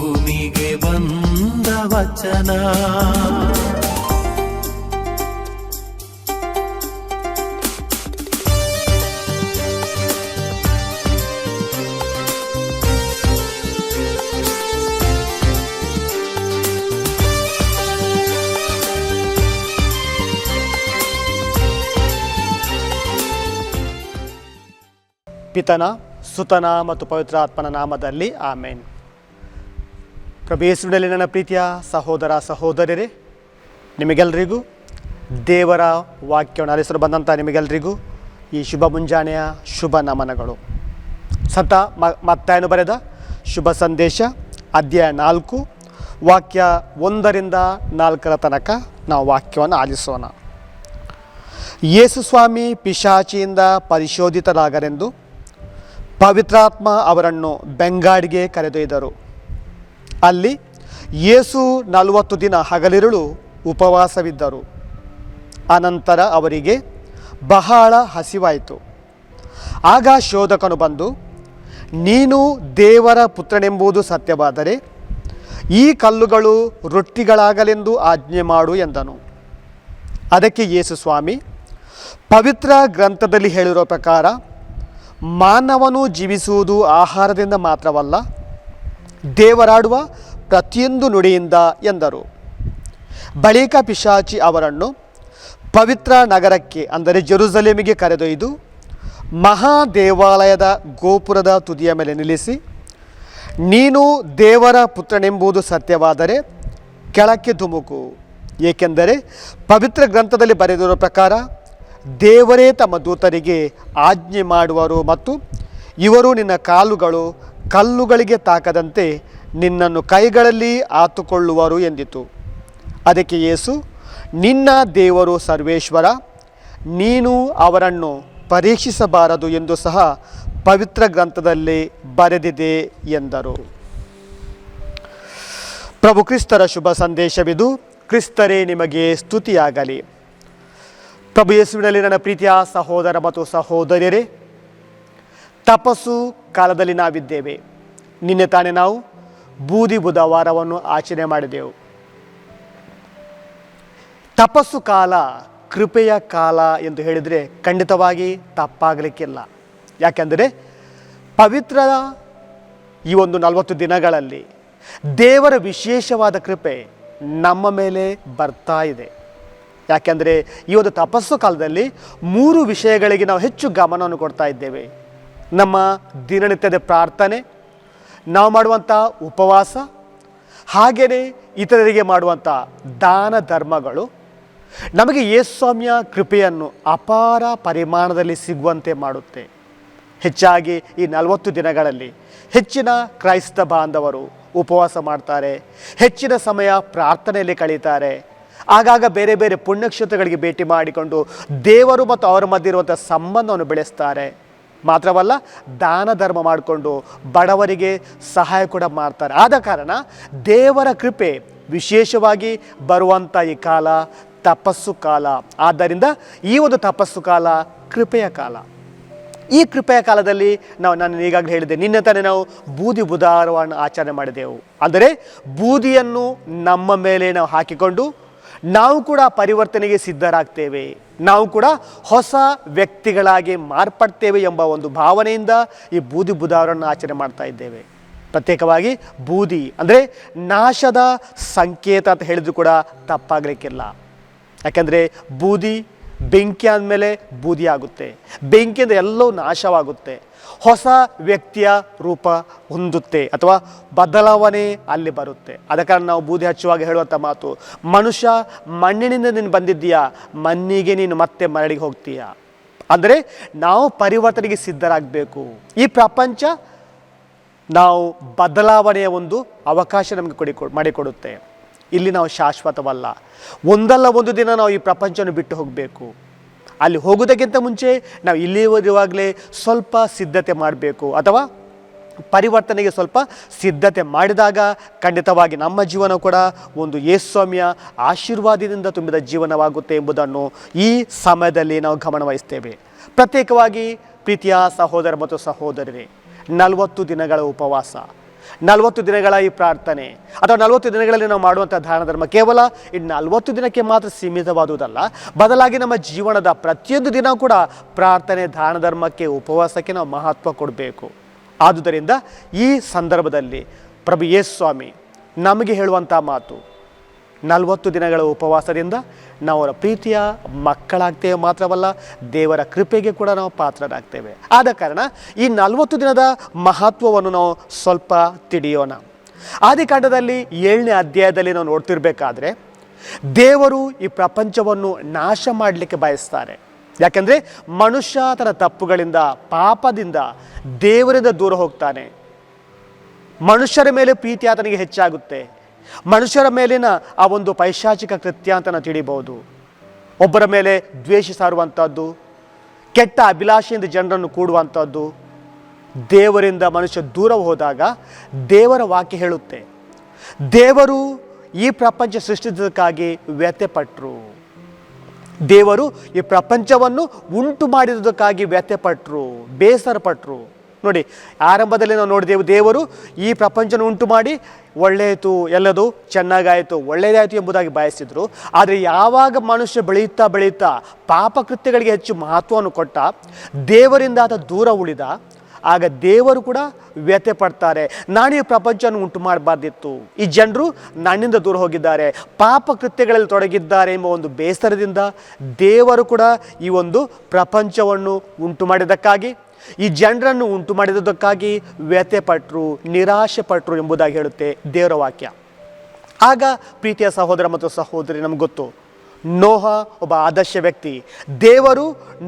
ಭೂಮಿಗೆ ಬಂದ ವಚನ. ಪಿತನ ಸುತನ ಮತ್ತು ಪವಿತ್ರಾತ್ಮನ ನಾಮದಲ್ಲಿ ಆಮೇನ್. ಪ್ರಭೇಸುಡಲಿ ನನ್ನ ಪ್ರೀತಿಯ ಸಹೋದರ ಸಹೋದರರೇ ನಿಮಗೆಲ್ಲರಿಗೂ ದೇವರ ವಾಕ್ಯವನ್ನು ಅಲಿಸಲು ಬಂದಂಥ ನಿಮಗೆಲ್ಲರಿಗೂ ಈ ಶುಭ ಮುಂಜಾನೆಯ ಶುಭ ನಮನಗಳು. ಸತ ಮ, ಮತ್ತಾಯನು ಬರೆದ ಶುಭ ಸಂದೇಶ ಅಧ್ಯಾಯ ನಾಲ್ಕು, ವಾಕ್ಯ ಒಂದರಿಂದ ನಾಲ್ಕರ ತನಕ ನಾವು ವಾಕ್ಯವನ್ನು ಆಲಿಸೋಣ. ಯೇಸು ಸ್ವಾಮಿ ಪಿಶಾಚಿಯಿಂದ ಪರಿಶೋಧಿತರಾಗರೆಂದು ಪವಿತ್ರಾತ್ಮ ಅವರನ್ನು ಬೆಂಗಾಡಿಗೆ ಕರೆದೊಯ್ದರು. ಅಲ್ಲಿ ಯೇಸು ನಲವತ್ತು ದಿನ ಹಗಲಿರುಳು ಉಪವಾಸವಿದ್ದರು. ಅನಂತರ ಅವರಿಗೆ ಬಹಳ ಹಸಿವಾಯಿತು. ಆಗ ಶೋಧಕನು ಬಂದು, ನೀನು ದೇವರ ಪುತ್ರನೆಂಬುದು ಸತ್ಯವಾದರೆ ಈ ಕಲ್ಲುಗಳು ರೊಟ್ಟಿಗಳಾಗಲೆಂದು ಆಜ್ಞೆ ಮಾಡು ಎಂದನು. ಅದಕ್ಕೆ ಯೇಸು ಸ್ವಾಮಿ, ಪವಿತ್ರ ಗ್ರಂಥದಲ್ಲಿ ಹೇಳಿರೋ ಪ್ರಕಾರ ಮಾನವನು ಜೀವಿಸುವುದು ಆಹಾರದಿಂದ ಮಾತ್ರವಲ್ಲ ದೇವರಾಡುವ ಪ್ರತಿಯೊಂದು ನುಡಿಯಿಂದ ಎಂದರು. ಬಳಿಕ ಪಿಶಾಚಿ ಅವರನ್ನು ಪವಿತ್ರ ನಗರಕ್ಕೆ, ಅಂದರೆ ಜೆರುಸಲೇಮಿಗೆ ಕರೆದೊಯ್ದು ಮಹಾದೇವಾಲಯದ ಗೋಪುರದ ತುದಿಯ ಮೇಲೆ ನಿಲ್ಲಿಸಿ, ನೀನು ದೇವರ ಪುತ್ರನೆಂಬುದು ಸತ್ಯವಾದರೆ ಕೆಳಕ್ಕೆ ಧುಮುಕು. ಏಕೆಂದರೆ ಪವಿತ್ರ ಗ್ರಂಥದಲ್ಲಿ ಬರೆದಿರುವ ಪ್ರಕಾರ ದೇವರೇ ತಮ್ಮ ದೂತರಿಗೆ ಆಜ್ಞೆ ಮಾಡುವರು ಮತ್ತು ಇವರು ನಿನ್ನ ಕಾಲುಗಳು ಕಲ್ಲುಗಳಿಗೆ ತಾಕದಂತೆ ನಿನ್ನನ್ನು ಕೈಗಳಲ್ಲಿ ಆತುಕೊಳ್ಳುವರು ಎಂದಿತು. ಅದಕ್ಕೆ ಯೇಸು, ನಿನ್ನ ದೇವರು ಸರ್ವೇಶ್ವರ, ನೀನು ಅವರನ್ನು ಪರೀಕ್ಷಿಸಬಾರದು ಎಂದು ಸಹ ಪವಿತ್ರ ಗ್ರಂಥದಲ್ಲಿ ಬರೆದಿದೆ ಎಂದರು. ಪ್ರಭು ಕ್ರಿಸ್ತರ ಶುಭ ಸಂದೇಶವಿದು. ಕ್ರಿಸ್ತರೇ, ನಿಮಗೆ ಸ್ತುತಿಯಾಗಲಿ. ಪ್ರಭು ಯೇಸುವಿನಲ್ಲಿ ನನ್ನ ಪ್ರೀತಿಯ ಸಹೋದರ ಮತ್ತು ಸಹೋದರಿಯರೇ, ತಪಸ್ಸು ಕಾಲದಲ್ಲಿ ನಾವಿದ್ದೇವೆ. ನಿನ್ನೆ ತಾನೇ ನಾವು ಬೂದಿ ಬುಧವಾರವನ್ನು ಆಚರಣೆ ಮಾಡಿದೆವು. ತಪಸ್ಸು ಕಾಲ ಕೃಪೆಯ ಕಾಲ ಎಂದು ಹೇಳಿದರೆ ಖಂಡಿತವಾಗಿ ತಪ್ಪಾಗಲಿಕ್ಕಿಲ್ಲ. ಯಾಕೆಂದರೆ ಪವಿತ್ರ ಈ ಒಂದು ನಲವತ್ತು ದಿನಗಳಲ್ಲಿ ದೇವರ ವಿಶೇಷವಾದ ಕೃಪೆ ನಮ್ಮ ಮೇಲೆ ಬರ್ತಾ ಇದೆ. ಯಾಕೆಂದರೆ ಈ ಒಂದು ತಪಸ್ಸು ಕಾಲದಲ್ಲಿ ಮೂರು ವಿಷಯಗಳಿಗೆ ನಾವು ಹೆಚ್ಚು ಗಮನವನ್ನು ಕೊಡ್ತಾ ಇದ್ದೇವೆ. ನಮ್ಮ ದಿನನಿತ್ಯದ ಪ್ರಾರ್ಥನೆ, ನಾವು ಮಾಡುವಂಥ ಉಪವಾಸ, ಹಾಗೆಯೇ ಇತರರಿಗೆ ಮಾಡುವಂಥ ದಾನ ಧರ್ಮಗಳು, ನಮಗೆ ಯೇಸ್ವಾಮಿಯ ಕೃಪೆಯನ್ನು ಅಪಾರ ಪರಿಮಾಣದಲ್ಲಿ ಸಿಗುವಂತೆ ಮಾಡುತ್ತೆ. ಹೆಚ್ಚಾಗಿ ಈ ನಲವತ್ತು ದಿನಗಳಲ್ಲಿ ಹೆಚ್ಚಿನ ಕ್ರೈಸ್ತ ಬಾಂಧವರು ಉಪವಾಸ ಮಾಡ್ತಾರೆ, ಹೆಚ್ಚಿನ ಸಮಯ ಪ್ರಾರ್ಥನೆಯಲ್ಲಿ ಕಳೀತಾರೆ. ಆಗಾಗ ಬೇರೆ ಬೇರೆ ಪುಣ್ಯಕ್ಷೇತ್ರಗಳಿಗೆ ಭೇಟಿ ಮಾಡಿಕೊಂಡು ದೇವರು ಮತ್ತು ಅವರ ಮಧ್ಯ ಇರುವಂಥ ಸಂಬಂಧವನ್ನು ಬೆಳೆಸ್ತಾರೆ. ಮಾತ್ರವಲ್ಲ ದಾನ ಧರ್ಮ ಮಾಡಿಕೊಂಡು ಬಡವರಿಗೆ ಸಹಾಯ ಕೂಡ ಮಾಡ್ತಾರೆ. ಆದ ಕಾರಣ ದೇವರ ಕೃಪೆ ವಿಶೇಷವಾಗಿ ಬರುವಂಥ ಈ ಕಾಲ ತಪಸ್ಸು ಕಾಲ. ಆದ್ದರಿಂದ ಈ ಒಂದು ತಪಸ್ಸು ಕಾಲ ಕೃಪೆಯ ಕಾಲ. ಈ ಕೃಪೆಯ ಕಾಲದಲ್ಲಿ ನಾವು ನಾನು ಈಗಾಗಲೇ ಹೇಳಿದೆ, ನಿನ್ನೆ ತಾನೇ ನಾವು ಬೂದಿ ಬುಧಾರವನ್ನು ಆಚರಣೆ ಮಾಡಿದೆವು. ಅಂದರೆ ಬೂದಿಯನ್ನು ನಮ್ಮ ಮೇಲೆ ನಾವು ಹಾಕಿಕೊಂಡು ನಾವು ಕೂಡ ಪರಿವರ್ತನೆಗೆ ಸಿದ್ಧರಾಗ್ತೇವೆ. ನಾವು ಕೂಡ ಹೊಸ ವ್ಯಕ್ತಿಗಳಾಗಿ ಮಾರ್ಪಡ್ತೇವೆ ಎಂಬ ಒಂದು ಭಾವನೆಯಿಂದ ಈ ಬೂದಿ ಬುಧವಾರವನ್ನು ಆಚರಣೆ ಮಾಡ್ತಾ ಇದ್ದೇವೆ. ಪ್ರತ್ಯೇಕವಾಗಿ ಬೂದಿ ಅಂದರೆ ನಾಶದ ಸಂಕೇತ ಅಂತ ಹೇಳಿದ್ರು ಕೂಡ ತಪ್ಪಾಗಲಿಕ್ಕಿಲ್ಲ. ಯಾಕೆಂದರೆ ಬೂದಿ ಬೆಂಕಿ ಆದಮೇಲೆ ಬೂದಿ ಆಗುತ್ತೆ. ಬೆಂಕಿಯಿಂದ ಎಲ್ಲವೂ ನಾಶವಾಗುತ್ತೆ. ಹೊಸ ವ್ಯಕ್ತಿಯ ರೂಪ ಹೊಂದುತ್ತೆ ಅಥವಾ ಬದಲಾವಣೆ ಅಲ್ಲಿ ಬರುತ್ತೆ. ಆದ ಕಾರಣ ನಾವು ಬೂದಿ ಹಚ್ಚುವಾಗ ಹೇಳುವಂಥ ಮಾತು, ಮನುಷ್ಯ ಮಣ್ಣಿನಿಂದ ನೀನು ಬಂದಿದ್ದೀಯಾ? ಮಣ್ಣಿಗೆ ನೀನು ಮತ್ತೆ ಮರಳಿಗೆ ಹೋಗ್ತೀಯಾ? ಅಂದರೆ ನಾವು ಪರಿವರ್ತನೆಗೆ ಸಿದ್ಧರಾಗಬೇಕು. ಈ ಪ್ರಪಂಚ ನಾವು ಬದಲಾವಣೆಯ ಒಂದು ಅವಕಾಶ ನಮಗೆ ಕೊಡಿ, ಮಾಡಿಕೊಡುತ್ತೆ. ಇಲ್ಲಿ ನಾವು ಶಾಶ್ವತವಲ್ಲ. ಒಂದಲ್ಲ ಒಂದು ದಿನ ನಾವು ಈ ಪ್ರಪಂಚವನ್ನು ಬಿಟ್ಟು ಹೋಗಬೇಕು. ಅಲ್ಲಿ ಹೋಗೋದಕ್ಕಿಂತ ಮುಂಚೆ ನಾವು ಇಲ್ಲಿರುವಾಗಲೇ ಸ್ವಲ್ಪ ಸಿದ್ಧತೆ ಮಾಡಬೇಕು ಅಥವಾ ಪರಿವರ್ತನೆಗೆ ಸ್ವಲ್ಪ ಸಿದ್ಧತೆ ಮಾಡಿದಾಗ ಖಂಡಿತವಾಗಿ ನಮ್ಮ ಜೀವನ ಕೂಡ ಒಂದು ಯೇಸ್ವಾಮಿಯ ಆಶೀರ್ವಾದದಿಂದ ತುಂಬಿದ ಜೀವನವಾಗುತ್ತೆ ಎಂಬುದನ್ನು ಈ ಸಮಯದಲ್ಲಿ ನಾವು ಗಮನವಹಿಸ್ತೇವೆ ಪ್ರತ್ಯೇಕವಾಗಿ ಪ್ರೀತಿಯ ಸಹೋದರ ಮತ್ತು ಸಹೋದರರೇ ನಲವತ್ತು ದಿನಗಳ ಉಪವಾಸ. ನಲವತ್ತು ದಿನಗಳ ಈ ಪ್ರಾರ್ಥನೆ ಅಥವಾ ನಲವತ್ತು ದಿನಗಳಲ್ಲಿ ನಾವು ಮಾಡುವಂಥ ದಾನ ಧರ್ಮ ಕೇವಲ ಈ ನಲವತ್ತು ದಿನಕ್ಕೆ ಮಾತ್ರ ಸೀಮಿತವಾದುದಲ್ಲ. ಬದಲಾಗಿ ನಮ್ಮ ಜೀವನದ ಪ್ರತಿಯೊಂದು ದಿನ ಕೂಡ ಪ್ರಾರ್ಥನೆ ದಾನ ಧರ್ಮಕ್ಕೆ ಉಪವಾಸಕ್ಕೆ ನಾವು ಮಹತ್ವ ಕೊಡಬೇಕು. ಆದುದರಿಂದ ಈ ಸಂದರ್ಭದಲ್ಲಿ ಪ್ರಭು ಯೇಸ್ವಾಮಿ ಸ್ವಾಮಿ ನಮಗೆ ಹೇಳುವಂಥ ಮಾತು ನಲವತ್ತು ದಿನಗಳ ಉಪವಾಸದಿಂದ ನಾವು ಅವರ ಪ್ರೀತಿಯ ಮಕ್ಕಳಾಗ್ತೇವೆ ಮಾತ್ರವಲ್ಲ, ದೇವರ ಕೃಪೆಗೆ ಕೂಡ ನಾವು ಪಾತ್ರರಾಗ್ತೇವೆ. ಆದ ಕಾರಣ ಈ ನಲವತ್ತು ದಿನದ ಮಹತ್ವವನ್ನು ನಾವು ಸ್ವಲ್ಪ ತಿಳಿಯೋಣ. ಆದಿಕಾಂಡದಲ್ಲಿ ಏಳನೇ ಅಧ್ಯಾಯದಲ್ಲಿ ನಾವು ನೋಡ್ತಿರ್ಬೇಕಾದ್ರೆ, ದೇವರು ಈ ಪ್ರಪಂಚವನ್ನು ನಾಶ ಮಾಡಲಿಕ್ಕೆ ಬಯಸ್ತಾರೆ. ಯಾಕೆಂದರೆ ಮನುಷ್ಯ ತನ್ನ ತಪ್ಪುಗಳಿಂದ, ಪಾಪದಿಂದ ದೇವರಿಂದ ದೂರ ಹೋಗ್ತಾನೆ. ಮನುಷ್ಯರ ಮೇಲೆ ಪ್ರೀತಿ ಆತನಿಗೆ ಹೆಚ್ಚಾಗುತ್ತೆ. ಮನುಷ್ಯರ ಮೇಲಿನ ಆ ಒಂದು ಪೈಶಾಚಿಕ ಕೃತ್ಯ ಅಂತ ನಾವು ತಿಳಿಬಹುದು ಒಬ್ಬರ ಮೇಲೆ ದ್ವೇಷ ಸಾರುವಂಥದ್ದು, ಕೆಟ್ಟ ಅಭಿಲಾಷೆಯಿಂದ ಜನರನ್ನು ಕೂಡುವಂಥದ್ದು, ದೇವರಿಂದ ಮನುಷ್ಯ ದೂರ ಹೋದಾಗ ದೇವರ ವಾಕ್ಯ ಹೇಳುತ್ತೆ. ದೇವರು ಈ ಪ್ರಪಂಚ ಸೃಷ್ಟಿಸೋದಕ್ಕಾಗಿ ವ್ಯಥೆಪಟ್ಟರು ದೇವರು ಈ ಪ್ರಪಂಚವನ್ನು ಉಂಟು ಮಾಡಿರೋದಕ್ಕಾಗಿ ವ್ಯಥೆಪಟ್ಟರು ಬೇಸರಪಟ್ಟರು ನೋಡಿ, ಆರಂಭದಲ್ಲಿ ನಾವು ನೋಡಿದೆವು ದೇವರು ಈ ಪ್ರಪಂಚನ ಉಂಟು ಮಾಡಿ ಒಳ್ಳೆಯಿತು ಎಲ್ಲದು ಚೆನ್ನಾಗಾಯಿತು, ಒಳ್ಳೆಯದಾಯಿತು ಎಂಬುದಾಗಿ ಬಯಸಿದರು. ಆದರೆ ಯಾವಾಗ ಮನುಷ್ಯ ಬೆಳೆಯುತ್ತಾ ಬೆಳೆಯುತ್ತಾ ಪಾಪಕೃತ್ಯಗಳಿಗೆ ಹೆಚ್ಚು ಮಹತ್ವವನ್ನು ಕೊಟ್ಟ, ದೇವರಿಂದ ಆತ ದೂರ ಉಳಿದ, ಆಗ ದೇವರು ಕೂಡ ವ್ಯಥೆ ಪಡ್ತಾರೆ. ನಾನು ಪ್ರಪಂಚವನ್ನು ಉಂಟು ಮಾಡಬಾರ್ದಿತ್ತು. ಈ ಜನರು ನನ್ನಿಂದ ದೂರ ಹೋಗಿದ್ದಾರೆ. ಪಾಪ ಕೃತ್ಯಗಳಲ್ಲಿ ತೊಡಗಿದ್ದಾರೆ ಎಂಬ ಒಂದು ಬೇಸರದಿಂದ ದೇವರು ಕೂಡ ಈ ಒಂದು ಪ್ರಪಂಚವನ್ನು ಉಂಟು ಮಾಡಿದ್ದಕ್ಕಾಗಿ ಈ ಜನರನ್ನು ಉಂಟು ಮಾಡಿದ್ದಕ್ಕಾಗಿ ವ್ಯಥೆ ಪಟ್ಟರು ನಿರಾಶೆ ಪಟ್ಟರು ಎಂಬುದಾಗಿ ಹೇಳುತ್ತೆ ದೇವರ ವಾಕ್ಯ. ಆಗ ಪ್ರೀತಿಯ ಸಹೋದರ ಮತ್ತು ಸಹೋದರಿ, ನಮ್ಗೆ ಗೊತ್ತು ನೋಹ ಒಬ್ಬ ಆದರ್ಶ ವ್ಯಕ್ತಿ. ದೇವರು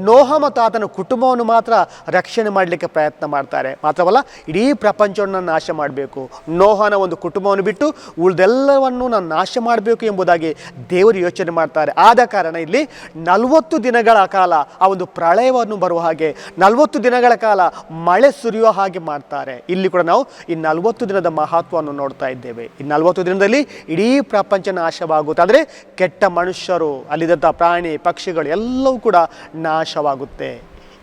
ನೋಹ ಮತ್ತು ಆತನ ಕುಟುಂಬವನ್ನು ಮಾತ್ರ ರಕ್ಷಣೆ ಮಾಡಲಿಕ್ಕೆ ಪ್ರಯತ್ನ ಮಾಡ್ತಾರೆ. ಮಾತ್ರವಲ್ಲ, ಇಡೀ ಪ್ರಪಂಚವನ್ನು ನಾಶ ಮಾಡಬೇಕು. ನೋಹನ ಒಂದು ಕುಟುಂಬವನ್ನು ಬಿಟ್ಟು ಉಳಿದೆಲ್ಲವನ್ನು ನಾನು ನಾಶ ಮಾಡಬೇಕು ಎಂಬುದಾಗಿ ದೇವರು ಯೋಚನೆ ಮಾಡ್ತಾರೆ. ಆದ ಕಾರಣ ಇಲ್ಲಿ ನಲವತ್ತು ದಿನಗಳ ಕಾಲ ಆ ಒಂದು ಪ್ರಳಯವನ್ನು ಬರುವ ಹಾಗೆ ನಲವತ್ತು ದಿನಗಳ ಕಾಲ ಮಳೆ ಸುರಿಯುವ ಹಾಗೆ ಮಾಡ್ತಾರೆ. ಇಲ್ಲಿ ಕೂಡ ನಾವು ಈ ನಲವತ್ತು ದಿನದ ಮಹತ್ವವನ್ನು ನೋಡ್ತಾ ಇದ್ದೇವೆ. ಈ ನಲವತ್ತು ದಿನದಲ್ಲಿ ಇಡೀ ಪ್ರಪಂಚ ನಾಶವಾಗುತ್ತೆ. ಅಂದರೆ ಕೆಟ್ಟ ಮನುಷ್ಯರು ಅಲ್ಲಿದ್ದಂಥ ಪ್ರಾಣಿ, ಪಕ್ಷಿಗಳು ಎಲ್ಲವೂ ಕೂಡ ನಾಶವಾಗುತ್ತೆ.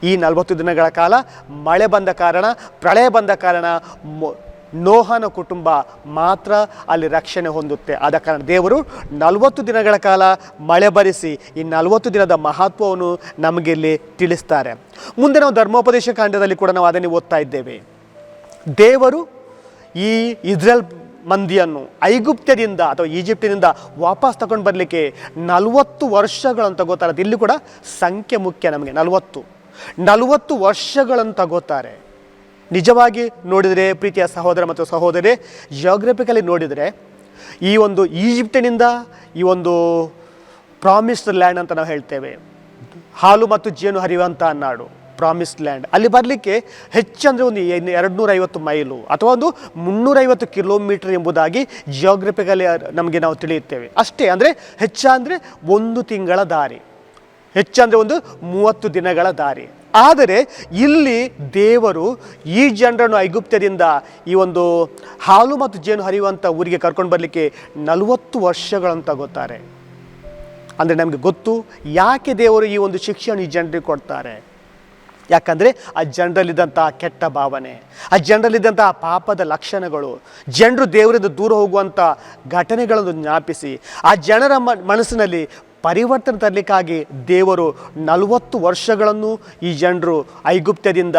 ಈ ನಲವತ್ತು ದಿನಗಳ ಕಾಲ ಮಳೆ ಬಂದ ಕಾರಣ, ಪ್ರಳಯ ಬಂದ ಕಾರಣ ನೋಹನ ಕುಟುಂಬ ಮಾತ್ರ ಅಲ್ಲಿ ರಕ್ಷಣೆ ಹೊಂದುತ್ತೆ. ಆದ ಕಾರಣ ದೇವರು ನಲವತ್ತು ದಿನಗಳ ಕಾಲ ಮಳೆ ಬರಿಸಿ, ಈ ನಲವತ್ತು ದಿನದ ಮಹತ್ವವನ್ನು ನಮಗೆ ಇಲ್ಲಿ ತಿಳಿಸ್ತಾರೆ. ಮುಂದೆ ನಾವು ಧರ್ಮೋಪದೇಶ ಕಾಂಡದಲ್ಲಿ ಕೂಡ ನಾವು ಅದನ್ನೇ ಓದ್ತಾ ಇದ್ದೇವೆ. ದೇವರು ಈ ಇಸ್ರೇಲ್ ಮಂದಿಯನ್ನು ಐಗುಪ್ತ್ಯದಿಂದ ಅಥವಾ ಈಜಿಪ್ಟಿನಿಂದ ವಾಪಸ್ ತಗೊಂಡು ಬರಲಿಕ್ಕೆ ನಲವತ್ತು ವರ್ಷಗಳನ್ನು ತಗೋತಾರೆ ಇಲ್ಲಿ ಕೂಡ ಸಂಖ್ಯೆ ಮುಖ್ಯ ನಮಗೆ, ನಲವತ್ತು. ನಲವತ್ತು ವರ್ಷಗಳನ್ನು ತಗೋತಾರೆ. ನಿಜವಾಗಿ ನೋಡಿದರೆ ಪ್ರೀತಿಯ ಸಹೋದರ ಮತ್ತು ಸಹೋದರಿ ಜಿಯೋಗ್ರಫಿಕಲಿ ನೋಡಿದರೆ ಈ ಒಂದು ಈಜಿಪ್ಟಿನಿಂದ ಈ ಒಂದು ಪ್ರಾಮಿಸ್ಡ್ ಲ್ಯಾಂಡ್ ಅಂತ ನಾವು ಹೇಳ್ತೇವೆ. ಹಾಲು ಮತ್ತು ಜೇನು ಹರಿಯುವಂತಹ ನಾಡು. ಪ್ರಾಮಿಸ್ಡ್ ಲ್ಯಾಂಡ್ ಅಲ್ಲಿ ಬರಲಿಕ್ಕೆ ಹೆಚ್ಚಂದರೆ ಒಂದು ಎರಡು ನೂರೈವತ್ತು ಮೈಲು ಅಥವಾ ಒಂದು ಮುನ್ನೂರೈವತ್ತು ಕಿಲೋಮೀಟರ್ ಎಂಬುದಾಗಿ ಜಿಯೋಗ್ರಫಿಕಲಿ ನಮಗೆ ನಾವು ತಿಳಿಯುತ್ತೇವೆ. ಅಷ್ಟೇ ಅಂದರೆ ಹೆಚ್ಚಂದರೆ ಒಂದು ತಿಂಗಳ ದಾರಿ. ಹೆಚ್ಚಂದರೆ ಒಂದು ಮೂವತ್ತು ದಿನಗಳ ದಾರಿ. ಆದರೆ ಇಲ್ಲಿ ದೇವರು ಈ ಜನರನ್ನು ಐಗುಪ್ತದಿಂದ ಈ ಒಂದು ಹಾಲು ಮತ್ತು ಜೇನು ಹರಿಯುವಂಥ ಊರಿಗೆ ಕರ್ಕೊಂಡು ಬರಲಿಕ್ಕೆ ನಲವತ್ತು ವರ್ಷಗಳನ್ನು ತಗೋತಾರೆ. ಅಂದರೆ ನಮಗೆ ಗೊತ್ತು ಯಾಕೆ ದೇವರು ಈ ಒಂದು ಶಿಕ್ಷಣ ಈ ಜನರಿಗೆ ಕೊಡ್ತಾರೆ? ಯಾಕಂದರೆ ಆ ಜನರಲ್ಲಿದ್ದಂಥ ಕೆಟ್ಟ ಭಾವನೆ, ಆ ಜನರಲ್ಲಿದ್ದಂಥ ಪಾಪದ ಲಕ್ಷಣಗಳು, ಜನರು ದೇವರಿಂದ ದೂರ ಹೋಗುವಂಥ ಘಟನೆಗಳನ್ನು ಜ್ಞಾಪಿಸಿ, ಆ ಜನರ ಮನಸ್ಸಿನಲ್ಲಿ ಪರಿವರ್ತನೆ ತರಲಿಕ್ಕಾಗಿ ದೇವರು ನಲವತ್ತು ವರ್ಷಗಳನ್ನು ಈ ಜನರು ಐಗುಪ್ತ್ಯದಿಂದ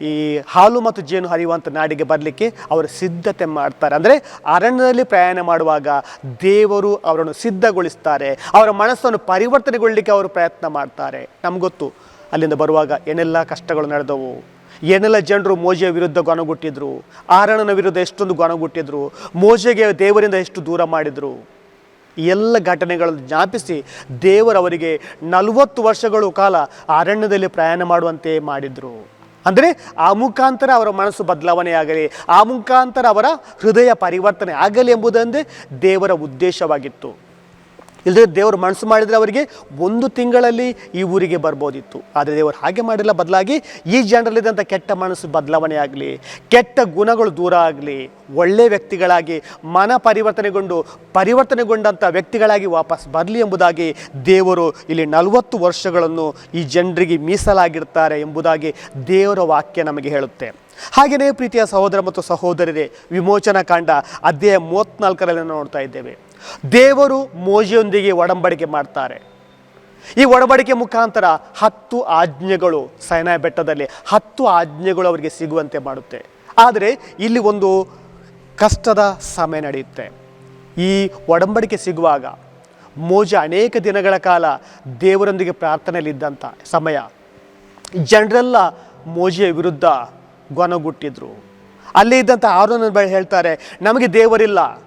ಈ ಹಾಲು ಮತ್ತು ಜೇನು ಹರಿಯುವಂಥ ನಾಡಿಗೆ ಬರಲಿಕ್ಕೆ ಅವರು ಸಿದ್ಧತೆ ಮಾಡ್ತಾರೆ. ಅಂದರೆ ಅರಣ್ಯದಲ್ಲಿ ಪ್ರಯಾಣ ಮಾಡುವಾಗ ದೇವರು ಅವರನ್ನು ಸಿದ್ಧಗೊಳಿಸ್ತಾರೆ. ಅವರ ಮನಸ್ಸನ್ನು ಪರಿವರ್ತನೆಗೊಳ್ಳಲಿಕ್ಕೆ ಅವರು ಪ್ರಯತ್ನ ಮಾಡ್ತಾರೆ. ನಮ್ಗೆ ಗೊತ್ತು ಅಲ್ಲಿಂದ ಬರುವಾಗ ಏನೆಲ್ಲ ಕಷ್ಟಗಳು ನಡೆದವು? ಏನೆಲ್ಲ ಜನರು ಮೋಜೆಯ ವಿರುದ್ಧ ಗೊನಗುಟ್ಟಿದ್ರು ಆರಣನ ವಿರುದ್ಧ ಎಷ್ಟೊಂದು ಗೊನಗುಟ್ಟಿದ್ರು ಮೋಜೆಗೆ ದೇವರಿಂದ ಎಷ್ಟು ದೂರ ಮಾಡಿದರು? ಎಲ್ಲ ಘಟನೆಗಳನ್ನು ಜ್ಞಾಪಿಸಿ ದೇವರವರಿಗೆ ನಲವತ್ತು ವರ್ಷಗಳು ಕಾಲ ಅರಣ್ಯದಲ್ಲಿ ಪ್ರಯಾಣ ಮಾಡುವಂತೆ ಮಾಡಿದರು. ಅಂದರೆ ಆ ಮುಖಾಂತರ ಅವರ ಮನಸ್ಸು ಬದಲಾವಣೆ ಆಗಲಿ, ಆ ಮುಖಾಂತರ ಅವರ ಹೃದಯ ಪರಿವರ್ತನೆ ಆಗಲಿ ಎಂಬುದಂದೇ ದೇವರ ಉದ್ದೇಶವಾಗಿತ್ತು. ಇಲ್ಲದೆ ದೇವರು ಮನಸ್ಸು ಮಾಡಿದರೆ ಅವರಿಗೆ ಒಂದು ತಿಂಗಳಲ್ಲಿ ಈ ಊರಿಗೆ ಬರ್ಬೋದಿತ್ತು. ಆದರೆ ದೇವರು ಹಾಗೆ ಮಾಡಿಲ್ಲ ಬದಲಾಗಿ ಈ ಜನರಲ್ಲಿದ್ದಂಥ ಕೆಟ್ಟ ಮನಸ್ಸು ಬದಲಾವಣೆ ಆಗಲಿ, ಕೆಟ್ಟ ಗುಣಗಳು ದೂರ ಆಗಲಿ ಒಳ್ಳೆಯ ವ್ಯಕ್ತಿಗಳಾಗಿ, ಮನ ಪರಿವರ್ತನೆಗೊಂಡು ಪರಿವರ್ತನೆಗೊಂಡಂಥ ವ್ಯಕ್ತಿಗಳಾಗಿ ವಾಪಸ್ ಬರಲಿ ಎಂಬುದಾಗಿ ದೇವರು ಇಲ್ಲಿ ನಲವತ್ತು ವರ್ಷಗಳನ್ನು ಈ ಜನರಿಗೆ ಮೀಸಲಾಗಿರ್ತಾರೆ ಎಂಬುದಾಗಿ ದೇವರ ವಾಕ್ಯ ನಮಗೆ ಹೇಳುತ್ತೆ. ಹಾಗೆಯೇ ಪ್ರೀತಿಯ ಸಹೋದರ ಮತ್ತು ಸಹೋದರರೇ ವಿಮೋಚನಾ ಕಾಂಡ ಅಧ್ಯಾಯ ಮೂವತ್ತ್ನಾಲ್ಕರಲ್ಲಿ ನೋಡ್ತಾ ಇದ್ದೇವೆ. ದೇವರು ಮೋಜೆಯೊಂದಿಗೆ ಒಡಂಬಡಿಕೆ ಮಾಡ್ತಾರೆ. ಈ ಒಡಂಬಡಿಕೆ ಮುಖಾಂತರ ಹತ್ತು ಆಜ್ಞೆಗಳು ಸೈನಾಯ ಬೆಟ್ಟದಲ್ಲಿ ಹತ್ತು ಆಜ್ಞೆಗಳು ಅವರಿಗೆ ಸಿಗುವಂತೆ ಮಾಡುತ್ತೆ. ಆದರೆ ಇಲ್ಲಿ ಒಂದು ಕಷ್ಟದ ಸಮಯ ನಡೆಯುತ್ತೆ. ಈ ಒಡಂಬಡಿಕೆ ಸಿಗುವಾಗ ಮೋಜ ಅನೇಕ ದಿನಗಳ ಕಾಲ ದೇವರೊಂದಿಗೆ ಪ್ರಾರ್ಥನೆಯಲ್ಲಿದ್ದಂಥ ಸಮಯ. ಜನರೆಲ್ಲ ಮೋಜೆಯ ವಿರುದ್ಧ ಗೊನಗುಟ್ಟಿದ್ರು. ಅಲ್ಲಿ ಇದ್ದಂಥ ಆರೋನ ಹೇಳ್ತಾರೆ, ನಮಗೆ ದೇವರಿಲ್ಲ.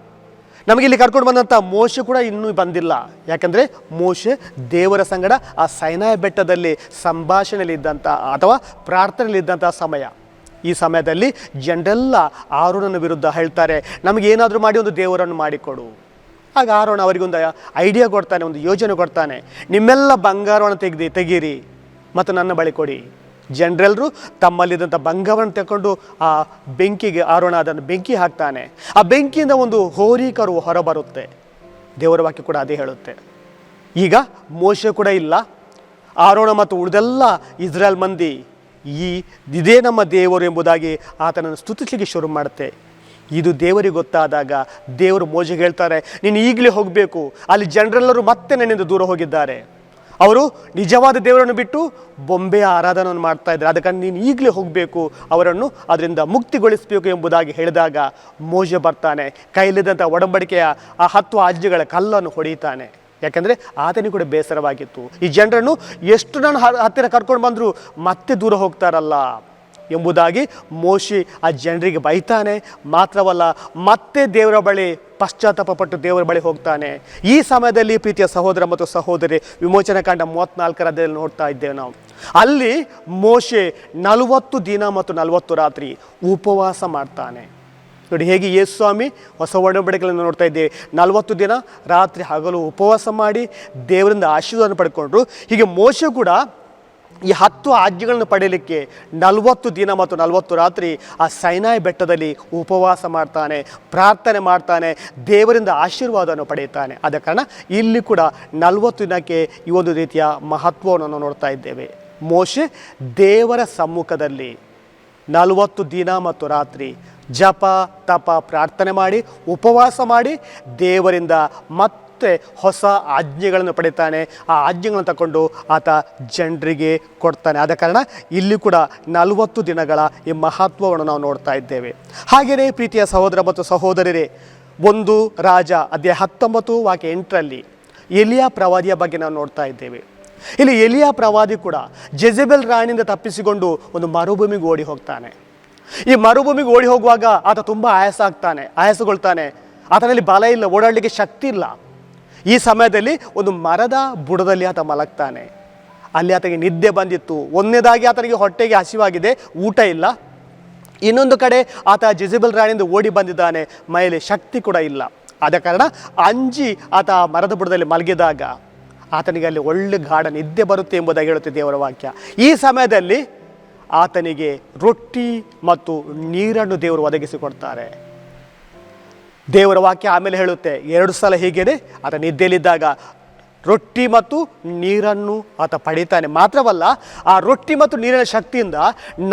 ನಮಗೆ ಇಲ್ಲಿ ಕರ್ಕೊಂಡು ಬಂದಂಥ ಮೋಶೆ ಕೂಡ ಇನ್ನೂ ಬಂದಿಲ್ಲ. ಯಾಕಂದರೆ ಮೋಶೆ ದೇವರ ಸಂಗಡ ಆ ಸೈನಾಯ ಬೆಟ್ಟದಲ್ಲಿ ಸಂಭಾಷಣೆಯಲ್ಲಿದ್ದಂಥ ಅಥವಾ ಪ್ರಾರ್ಥನೆಯಲ್ಲಿದ್ದಂಥ ಸಮಯ. ಈ ಸಮಯದಲ್ಲಿ ಜನರೆಲ್ಲ ಆರುಣನ ವಿರುದ್ಧ ಹೇಳ್ತಾರೆ ನಮಗೇನಾದರೂ ಮಾಡಿ ಒಂದು ದೇವರನ್ನು ಮಾಡಿಕೊಡು. ಆಗ ಆರೋಣ ಅವರಿಗೊಂದು ಐಡಿಯಾ ಕೊಡ್ತಾನೆ, ಒಂದು ಯೋಜನೆ ಕೊಡ್ತಾನೆ, ನಿಮ್ಮೆಲ್ಲ ಬಂಗಾರವನ್ನು ತೆಗೆದು ತೆಗೀರಿ ಮತ್ತು ನನ್ನ ಬಳಿ ಕೊಡಿ. ಜನರೆಲ್ಲರೂ ತಮ್ಮಲ್ಲಿದ್ದಂಥ ಬಂಗವನ್ನು ತಗೊಂಡು ಆ ಬೆಂಕಿಗೆ ಆರೋಣ ಅದನ್ನು ಬೆಂಕಿ ಹಾಕ್ತಾನೆ. ಆ ಬೆಂಕಿಯಿಂದ ಒಂದು ಹೋರಿಕರು ಹೊರಬರುತ್ತೆ. ದೇವರ ವಾಕ್ಯ ಕೂಡ ಅದೇ ಹೇಳುತ್ತೆ. ಈಗ ಮೋಶೆ ಕೂಡ ಇಲ್ಲ. ಆರೋಣ ಮತ್ತು ಉಳಿದೆಲ್ಲ ಇಸ್ರೇಲ್ ಮಂದಿ ಈ ಇದೇ ನಮ್ಮ ದೇವರು ಎಂಬುದಾಗಿ ಆತನನ್ನು ಸ್ತುತಿಸಲಿಕ್ಕೆ ಶುರು ಮಾಡುತ್ತೆ. ಇದು ದೇವರಿಗೆ ಗೊತ್ತಾದಾಗ ದೇವರು ಮೋಜೆಗೆ ಹೇಳ್ತಾರೆ, ನೀನು ಈಗಲೇ ಹೋಗಬೇಕು. ಅಲ್ಲಿ ಜನರೆಲ್ಲರೂ ಮತ್ತೆ ನನ್ನಿಂದ ದೂರ ಹೋಗಿದ್ದಾರೆ. ಅವರು ನಿಜವಾದ ದೇವರನ್ನು ಬಿಟ್ಟು ಬೊಂಬೆಯ ಆರಾಧನೆಯನ್ನು ಮಾಡ್ತಾ ಇದ್ದಾರೆ. ಅದಕ್ಕೆ ನೀನು ಈಗಲೇ ಹೋಗಬೇಕು, ಅವರನ್ನು ಅದರಿಂದ ಮುಕ್ತಿಗೊಳಿಸಬೇಕು ಎಂಬುದಾಗಿ ಹೇಳಿದಾಗ ಮೋಜೆ ಬರ್ತಾನೆ. ಕೈಲಿದ್ದಂಥ ಒಡಂಬಡಿಕೆಯ ಆ ಹತ್ತು ಆಜ್ಞೆಗಳ ಕಲ್ಲನ್ನು ಹೊಡೆಯುತ್ತಾನೆ. ಯಾಕೆಂದರೆ ಆತನಿಗೆ ಕೂಡ ಬೇಸರವಾಗಿತ್ತು. ಈ ಜನರನ್ನು ಎಷ್ಟು ನಾನು ಹತ್ತಿರ ಕರ್ಕೊಂಡು ಬಂದರೂ ಮತ್ತೆ ದೂರ ಹೋಗ್ತಾರಲ್ಲ. ಎಂಬುದಾಗಿ ಮೋಶಿ ಆ ಜನರಿಗೆ ಬೈತಾನೆ, ಮಾತ್ರವಲ್ಲ ಮತ್ತೆ ದೇವರ ಬಳಿ ಪಶ್ಚಾತ್ತಾಪಪಟ್ಟು ದೇವರ ಬಳಿ ಹೋಗ್ತಾನೆ. ಈ ಸಮಯದಲ್ಲಿ ಪ್ರೀತಿಯ ಸಹೋದರ ಮತ್ತು ಸಹೋದರಿ ವಿಮೋಚನಾ ಕಾಂಡ ಮೂವತ್ತ್ನಾಲ್ಕರ ಅದರಲ್ಲಿ ನೋಡ್ತಾ ಇದ್ದೇವೆ ನಾವು. ಅಲ್ಲಿ ಮೋಶೆ ನಲವತ್ತು ದಿನ ಮತ್ತು ನಲವತ್ತು ರಾತ್ರಿ ಉಪವಾಸ ಮಾಡ್ತಾನೆ. ನೋಡಿ ಹೇಗೆ ಯೇಸು ಸ್ವಾಮಿ ಹೊಸ ಒಡಂಬಡಿಕೆಗಳನ್ನು ನೋಡ್ತಾ ಇದ್ದೇವೆ ನಲವತ್ತು ದಿನ ರಾತ್ರಿ ಹಗಲು ಉಪವಾಸ ಮಾಡಿ ದೇವರಿಂದ ಆಶೀರ್ವಾದ ಪಡ್ಕೊಂಡ್ರು. ಹೀಗೆ ಮೋಶೆ ಕೂಡ ಈ ಹತ್ತು ಆಜ್ಞೆಗಳನ್ನು ಪಡೆಯಲಿಕ್ಕೆ ನಲವತ್ತು ದಿನ ಮತ್ತು ನಲವತ್ತು ರಾತ್ರಿ ಆ ಸೈನಾಯಿ ಬೆಟ್ಟದಲ್ಲಿ ಉಪವಾಸ ಮಾಡ್ತಾನೆ, ಪ್ರಾರ್ಥನೆ ಮಾಡ್ತಾನೆ, ದೇವರಿಂದ ಆಶೀರ್ವಾದವನ್ನು ಪಡೆಯುತ್ತಾನೆ. ಆದ ಕಾರಣ ಇಲ್ಲಿ ಕೂಡ ನಲವತ್ತು ದಿನಕ್ಕೆ ಈ ಒಂದು ರೀತಿಯ ಮಹತ್ವವನ್ನು ನಾವು ನೋಡ್ತಾ ಇದ್ದೇವೆ. ಮೋಶೆ ದೇವರ ಸಮ್ಮುಖದಲ್ಲಿ ನಲವತ್ತು ದಿನ ಮತ್ತು ರಾತ್ರಿ ಜಪ, ತಪ, ಪ್ರಾರ್ಥನೆ ಮಾಡಿ, ಉಪವಾಸ ಮಾಡಿ ದೇವರಿಂದ ಮತ್ತೆ ಹೊಸ ಆಜ್ಞೆಗಳನ್ನು ಪಡಿತಾನೆ ಆ ಆಜ್ಞೆಗಳನ್ನು ತಗೊಂಡು ಆತ ಜನರಿಗೆ ಕೊಡ್ತಾನೆ. ಆದ ಕಾರಣ ಇಲ್ಲಿ ಕೂಡ ನಲವತ್ತು ದಿನಗಳ ಈ ಮಹತ್ವವನ್ನು ನಾವು ನೋಡ್ತಾ ಇದ್ದೇವೆ. ಹಾಗೆಯೇ ಪ್ರೀತಿಯ ಸಹೋದರ ಮತ್ತು ಸಹೋದರರೇ ಒಂದು ರಾಜ ಅದೇ ಹತ್ತೊಂಬತ್ತು, ವಾಕ್ಯ ಎಂಟರಲ್ಲಿ ಎಲಿಯಾ ಪ್ರವಾದಿಯ ಬಗ್ಗೆ ನಾವು ನೋಡ್ತಾ ಇದ್ದೇವೆ. ಇಲ್ಲಿ ಎಲಿಯಾ ಪ್ರವಾದಿ ಕೂಡ ಜೆಜೆಬೆಲ್ ರಾಣಿಯಿಂದ ತಪ್ಪಿಸಿಕೊಂಡು ಒಂದು ಮರುಭೂಮಿಗೆ ಓಡಿ ಹೋಗ್ತಾನೆ. ಈ ಮರುಭೂಮಿಗೆ ಓಡಿ ಹೋಗುವಾಗ ಆತ ತುಂಬ ಆಯಾಸ ಆಗ್ತಾನೆ, ಆಯಾಸಗೊಳ್ತಾನೆ. ಆತನಲ್ಲಿ ಬಲ ಇಲ್ಲ, ಓಡಾಡಲಿಕ್ಕೆ ಶಕ್ತಿ ಇಲ್ಲ. ಈ ಸಮಯದಲ್ಲಿ ಒಂದು ಮರದ ಬುಡದಲ್ಲಿ ಆತ ಮಲಗ್ತಾನೆ. ಅಲ್ಲಿ ಆತನಿಗೆ ನಿದ್ದೆ ಬಂದಿತ್ತು. ಒಂದನೇದಾಗಿ ಆತನಿಗೆ ಹೊಟ್ಟೆಗೆ ಹಸಿವಾಗಿದೆ. ಊಟ ಇಲ್ಲ. ಇನ್ನೊಂದು ಕಡೆ ಆತ ಜಿಜಿಬಲ್ ರಾಣಿಯಿಂದ ಓಡಿ ಬಂದಿದ್ದಾನೆ. ಮೈಲಿ ಶಕ್ತಿ ಕೂಡ ಇಲ್ಲ. ಆದ ಕಾರಣ ಅಂಜಿ ಆತ ಮರದ ಬುಡದಲ್ಲಿ ಮಲಗಿದಾಗ ಆತನಿಗೆ ಅಲ್ಲಿ ಒಳ್ಳೆ ಗಾಢ ನಿದ್ದೆ ಬರುತ್ತೆ ಎಂಬುದಾಗಿ ಹೇಳುತ್ತೆ ದೇವರ ವಾಕ್ಯ. ಈ ಸಮಯದಲ್ಲಿ ಆತನಿಗೆ ರೊಟ್ಟಿ ಮತ್ತು ನೀರನ್ನು ದೇವರು ಒದಗಿಸಿಕೊಡ್ತಾರೆ. ದೇವರ ವಾಕ್ಯ ಆಮೇಲೆ ಹೇಳುತ್ತೆ, ಎರಡು ಸಲ ಹೀಗೇನೆ ಆತ ನಿದ್ದೆಯಲ್ಲಿದ್ದಾಗ ರೊಟ್ಟಿ ಮತ್ತು ನೀರನ್ನು ಆತ ಪಡಿತಾನೆ. ಮಾತ್ರವಲ್ಲ, ಆ ರೊಟ್ಟಿ ಮತ್ತು ನೀರಿನ ಶಕ್ತಿಯಿಂದ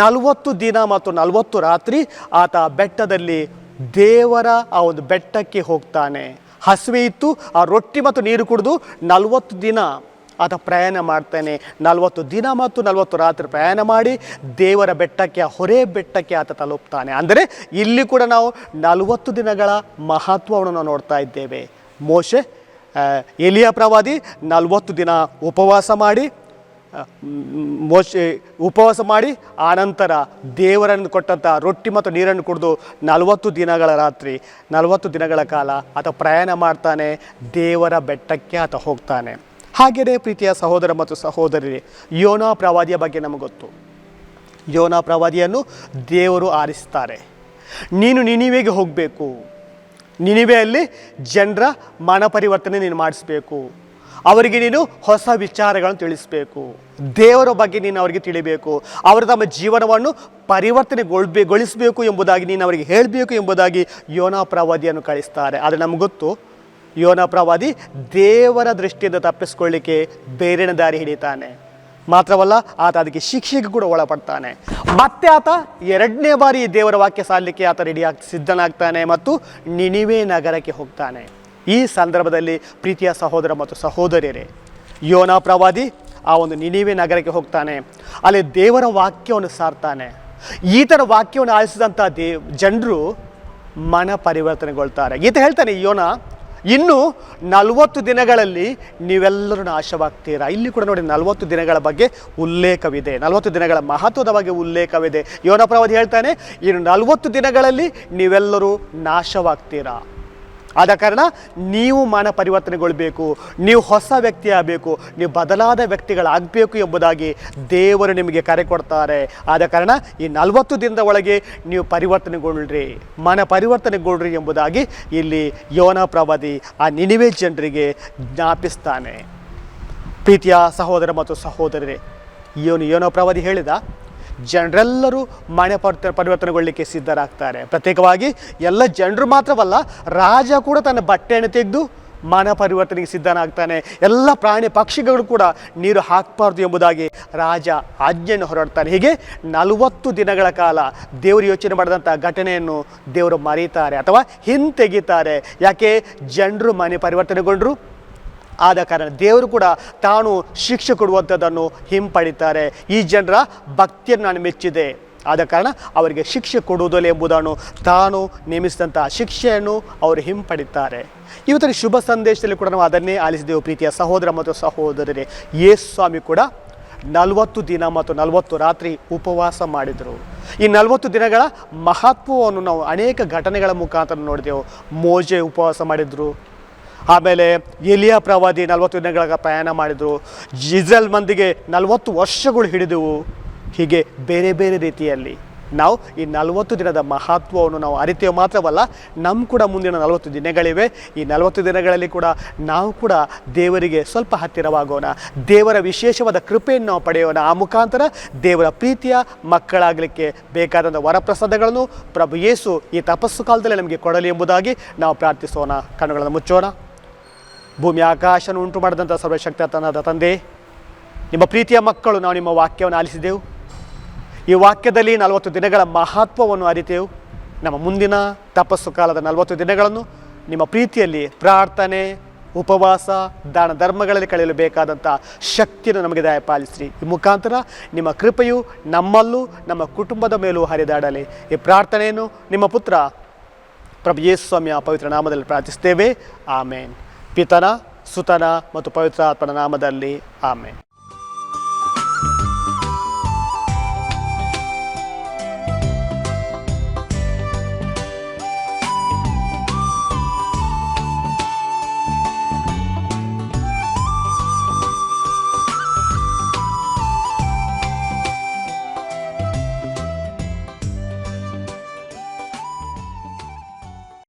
ನಲವತ್ತು ದಿನ ಮತ್ತು ನಲವತ್ತು ರಾತ್ರಿ ಆತ ಬೆಟ್ಟದಲ್ಲಿ ದೇವರ ಆ ಒಂದು ಬೆಟ್ಟಕ್ಕೆ ಹೋಗ್ತಾನೆ. ಹಸಿವೆ ಇತ್ತು, ಆ ರೊಟ್ಟಿ ಮತ್ತು ನೀರು ಕುಡಿದು ನಲವತ್ತು ದಿನ. ಆತ ಪ್ರಯಾಣ ಮಾಡ್ತಾನೆ. ನಲವತ್ತು ದಿನ ಮತ್ತು ನಲವತ್ತು ರಾತ್ರಿ ಪ್ರಯಾಣ ಮಾಡಿ ದೇವರ ಬೆಟ್ಟಕ್ಕೆ, ಹೊರೆ ಬೆಟ್ಟಕ್ಕೆ ಆತ ತಲುಪ್ತಾನೆ. ಅಂದರೆ ಇಲ್ಲಿ ಕೂಡ ನಾವು ನಲವತ್ತು ದಿನಗಳ ಮಹತ್ವವನ್ನು ನಾವು ನೋಡ್ತಾ ಇದ್ದೇವೆ. ಮೋಶೆ ಎಲಿಯ ಪ್ರವಾದಿ ನಲವತ್ತು ದಿನ ಉಪವಾಸ ಮಾಡಿ ಮೋಶೆ ಉಪವಾಸ ಮಾಡಿ, ಆನಂತರ ದೇವರನ್ನು ಕೊಟ್ಟಂಥ ರೊಟ್ಟಿ ಮತ್ತು ನೀರನ್ನು ಕುಡಿದು ನಲವತ್ತು ದಿನಗಳ ರಾತ್ರಿ, ನಲವತ್ತು ದಿನಗಳ ಕಾಲ ಆತ ಪ್ರಯಾಣ ಮಾಡ್ತಾನೆ, ದೇವರ ಬೆಟ್ಟಕ್ಕೆ ಆತ ಹೋಗ್ತಾನೆ. ಹಾಗೆಯೇ ಪ್ರೀತಿಯ ಸಹೋದರ ಮತ್ತು ಸಹೋದರಿ ಯೋನಾ ಪ್ರವಾದಿಯ ಬಗ್ಗೆ ನಮಗೆ ಗೊತ್ತು. ಯೋನಾ ಪ್ರವಾದಿಯನ್ನು ದೇವರು ಆರಿಸ್ತಾರೆ. ನೀನು ನಿನಿವೆಗೆ ಹೋಗಬೇಕು. ನಿನಿವೆಯಲ್ಲಿ ಜನರ ಮನ ಪರಿವರ್ತನೆ ನೀನು ಮಾಡಿಸ್ಬೇಕು. ಅವರಿಗೆ ನೀನು ಹೊಸ ವಿಚಾರಗಳನ್ನು ತಿಳಿಸ್ಬೇಕು. ದೇವರ ಬಗ್ಗೆ ನೀನು ಅವರಿಗೆ ತಿಳಿಬೇಕು. ಅವರು ತಮ್ಮ ಜೀವನವನ್ನು ಪರಿವರ್ತನೆಗೊಳ್ಬೇ, ಗೊಳಿಸಬೇಕು ಎಂಬುದಾಗಿ, ನೀನು ಅವರಿಗೆ ಹೇಳಬೇಕು ಎಂಬುದಾಗಿ ಯೋನಾ ಪ್ರವಾದಿಯನ್ನು ಕಳಿಸ್ತಾರೆ. ಆದರೆ ನಮ್ಗೆ ಗೊತ್ತು ಯೋನ ಪ್ರವಾದಿ ದೇವರ ದೃಷ್ಟಿಯಿಂದ ತಪ್ಪಿಸ್ಕೊಳ್ಳಿಕ್ಕೆ ಬೇರೆನ ದಾರಿ ಹಿಡಿತಾನೆ ಮಾತ್ರವಲ್ಲ, ಆತ ಅದಕ್ಕೆ ಶಿಕ್ಷೆಗೆ ಕೂಡ ಒಳಪಡ್ತಾನೆ. ಮತ್ತೆ ಆತ ಎರಡನೇ ಬಾರಿ ದೇವರ ವಾಕ್ಯ ಸಾರಲಿಕ್ಕೆ ಆತ ರೆಡಿ ಸಿದ್ಧನಾಗ್ತಾನೆ ಮತ್ತು ನಿಣಿವೆ ನಗರಕ್ಕೆ ಹೋಗ್ತಾನೆ. ಈ ಸಂದರ್ಭದಲ್ಲಿ ಪ್ರೀತಿಯ ಸಹೋದರ ಮತ್ತು ಸಹೋದರಿಯರೇ, ಯೋನ ಪ್ರವಾದಿ ಆ ಒಂದು ನಿಣಿವೆ ನಗರಕ್ಕೆ ಹೋಗ್ತಾನೆ. ಅಲ್ಲಿ ದೇವರ ವಾಕ್ಯವನ್ನು ಸಾರ್ತಾನೆ. ಈತನ ವಾಕ್ಯವನ್ನು ಆಲಿಸಿದಂಥ ದೇ ಜನರು ಮನ ಪರಿವರ್ತನೆಗೊಳ್ತಾರೆ ಈತ ಹೇಳ್ತಾನೆ, ಯೋನ ಇನ್ನು ನಲವತ್ತು ದಿನಗಳಲ್ಲಿ ನೀವೆಲ್ಲರೂ ನಾಶವಾಗ್ತೀರಾ? ಇಲ್ಲಿ ಕೂಡ ನೋಡಿ, ನಲವತ್ತು ದಿನಗಳ ಬಗ್ಗೆ ಉಲ್ಲೇಖವಿದೆ. ನಲವತ್ತು ದಿನಗಳ ಮಹತ್ವದ ಬಗ್ಗೆ ಉಲ್ಲೇಖವಿದೆ. ಯೋನ ಪ್ರವಾದಿ ಹೇಳ್ತಾನೆ, ಇನ್ನು ನಲವತ್ತು ದಿನಗಳಲ್ಲಿ ನೀವೆಲ್ಲರೂ ನಾಶವಾಗ್ತೀರಾ? ಆದ ಕಾರಣ ನೀವು ಮನ ಪರಿವರ್ತನೆಗೊಳ್ಬೇಕು ನೀವು ಹೊಸ ವ್ಯಕ್ತಿ ಆಗಬೇಕು, ನೀವು ಬದಲಾದ ವ್ಯಕ್ತಿಗಳಾಗಬೇಕು ಎಂಬುದಾಗಿ ದೇವರು ನಿಮಗೆ ಕರೆ ಕೊಡ್ತಾರೆ. ಆದ ಕಾರಣ ಈ ನಲವತ್ತು ದಿನದ ಒಳಗೆ ನೀವು ಪರಿವರ್ತನೆಗೊಳ್ಳ್ರಿ ಮನ ಪರಿವರ್ತನೆಗೊಳ್ಳ್ರಿ ಎಂಬುದಾಗಿ ಇಲ್ಲಿ ಯೋನ ಪ್ರವಾದಿ ಆ ನಿನಿವೆ ಜನರಿಗೆ ಜ್ಞಾಪಿಸ್ತಾನೆ. ಪ್ರೀತಿಯ ಸಹೋದರ ಮತ್ತು ಸಹೋದರರೇ, ಯೋನು ಏನೋ ಪ್ರವಾದಿ ಹೇಳಿದ ಜನರೆಲ್ಲರೂ ಮಾನ್ಯ ಪರಿವರ್ತನೆಗೊಳ್ಳಲಿಕ್ಕೆ ಸಿದ್ಧರಾಗ್ತಾರೆ. ಪ್ರತ್ಯೇಕವಾಗಿ ಎಲ್ಲ ಜನರು ಮಾತ್ರವಲ್ಲ, ರಾಜ ಕೂಡ ತನ್ನ ಬಟ್ಟೆಯನ್ನು ತೆಗೆದು ಮಾನ ಪರಿವರ್ತನೆಗೆ ಸಿದ್ಧನಾಗ್ತಾನೆ. ಎಲ್ಲ ಪ್ರಾಣಿ ಪಕ್ಷಿಗಳು ಕೂಡ ನೀರು ಹಾಕಬಾರ್ದು ಎಂಬುದಾಗಿ ರಾಜ ಆಜ್ಞೆಯನ್ನು ಹೊರಡ್ತಾನೆ. ಹೀಗೆ ನಲವತ್ತು ದಿನಗಳ ಕಾಲ ದೇವರು ಯೋಚನೆ ಮಾಡಿದಂಥ ಘಟನೆಯನ್ನು ದೇವರು ಮರೀತಾರೆ ಅಥವಾ ಹಿಂತೆಗಿತಾರೆ ಯಾಕೆ? ಜನರು ಮನೆ ಪರಿವರ್ತನೆಗೊಂಡರು ಆದ ಕಾರಣ ದೇವರು ಕೂಡ ತಾನು ಶಿಕ್ಷೆ ಕೊಡುವಂಥದ್ದನ್ನು ಹಿಂಪಡಿತಾರೆ. ಈ ಜನರ ಭಕ್ತಿಯನ್ನು ನಾನು ಮೆಚ್ಚಿದೆ. ಆದ ಕಾರಣ ಅವರಿಗೆ ಶಿಕ್ಷೆ ಕೊಡುವುದಿಲ್ಲ ಎಂಬುದನ್ನು ತಾನು ನೇಮಿಸಿದಂಥ ಶಿಕ್ಷೆಯನ್ನು ಅವರು ಹಿಂಪಡಿತಾರೆ ಇವತ್ತಿನ ಶುಭ ಸಂದೇಶದಲ್ಲಿ ಕೂಡ ನಾವು ಅದನ್ನೇ ಆಲಿಸಿದೆವು. ಪ್ರೀತಿಯ ಸಹೋದರ ಮತ್ತು ಸಹೋದರರೇ ಯೇಸು ಸ್ವಾಮಿ ಕೂಡ ನಲವತ್ತು ದಿನ ಮತ್ತು ನಲವತ್ತು ರಾತ್ರಿ ಉಪವಾಸ ಮಾಡಿದರು. ಈ ನಲವತ್ತು ದಿನಗಳ ಮಹತ್ವವನ್ನು ನಾವು ಅನೇಕ ಘಟನೆಗಳ ಮುಖಾಂತರ ನೋಡಿದೆವು. ಮೋಜೆ ಉಪವಾಸ ಮಾಡಿದರು. ಆಮೇಲೆ ಎಲಿಯಾ ಪ್ರವಾದಿ ನಲವತ್ತು ದಿನಗಳ ಪ್ರಯಾಣ ಮಾಡಿದರು. ಇಸ್ರೇಲ್ ಮಂದಿಗೆ ನಲವತ್ತು ವರ್ಷಗಳು ಹಿಡಿದವು. ಹೀಗೆ ಬೇರೆ ಬೇರೆ ರೀತಿಯಲ್ಲಿ ನಾವು ಈ ನಲವತ್ತು ದಿನದ ಮಹತ್ವವನ್ನು ನಾವು ಅರಿತೇವೆ ಮಾತ್ರವಲ್ಲ ನಮ್ಮ ಕೂಡ ಮುಂದಿನ ನಲವತ್ತು ದಿನಗಳಿವೆ. ಈ ನಲವತ್ತು ದಿನಗಳಲ್ಲಿ ಕೂಡ ನಾವು ಕೂಡ ದೇವರಿಗೆ ಸ್ವಲ್ಪ ಹತ್ತಿರವಾಗೋಣ. ದೇವರ ವಿಶೇಷವಾದ ಕೃಪೆಯನ್ನು ನಾವು ಪಡೆಯೋಣ. ಆ ಮುಖಾಂತರ ದೇವರ ಪ್ರೀತಿಯ ಮಕ್ಕಳಾಗಲಿಕ್ಕೆ ಬೇಕಾದಂಥ ವರಪ್ರಸಾದಗಳನ್ನು ಪ್ರಭು ಯೇಸು ಈ ತಪಸ್ಸು ಕಾಲದಲ್ಲಿ ನಮಗೆ ಕೊಡಲಿ ಎಂಬುದಾಗಿ ನಾವು ಪ್ರಾರ್ಥಿಸೋಣ. ಕಣ್ಣುಗಳನ್ನು ಮುಚ್ಚೋಣ. ಭೂಮಿ ಆಕಾಶನ ಉಂಟು ಮಾಡಿದಂಥ ಸರ್ವಶಕ್ತನಾದ ತಂದೆ. ನಿಮ್ಮ ಪ್ರೀತಿಯ ಮಕ್ಕಳು, ನಾವು ನಿಮ್ಮ ವಾಕ್ಯವನ್ನು ಆಲಿಸಿದೆವು. ಈ ವಾಕ್ಯದಲ್ಲಿ ನಲವತ್ತು ದಿನಗಳ ಮಹತ್ವವನ್ನು ಅರಿತೆವು. ನಮ್ಮ ಮುಂದಿನ ತಪಸ್ಸು ಕಾಲದ ನಲವತ್ತು ದಿನಗಳನ್ನು ನಿಮ್ಮ ಪ್ರೀತಿಯಲ್ಲಿ ಪ್ರಾರ್ಥನೆ, ಉಪವಾಸ, ದಾನ ಧರ್ಮಗಳಲ್ಲಿ ಕಳೆಯಲು ಬೇಕಾದಂಥ ಶಕ್ತಿಯನ್ನು ನಮಗೆ ದಯಪಾಲಿಸ್ರಿ. ಈ ಮುಖಾಂತರ ನಿಮ್ಮ ಕೃಪೆಯು ನಮ್ಮಲ್ಲೂ, ನಮ್ಮ ಕುಟುಂಬದ ಮೇಲೂ ಹರಿದಾಡಲಿ. ಈ ಪ್ರಾರ್ಥನೆಯನ್ನು ನಿಮ್ಮ ಪುತ್ರ ಪ್ರಭು ಯೇಸು ಸ್ವಾಮಿಯ ಪವಿತ್ರ ನಾಮದಲ್ಲಿ ಪ್ರಾರ್ಥಿಸ್ತೇವೆ ಆಮೇನ್. ಪಿತನ ಸುತನ ಮತ್ತು ಪವಿತ್ರ ಆತ್ಮನ ನಾಮದಲ್ಲಿ ಆಮೇನ್.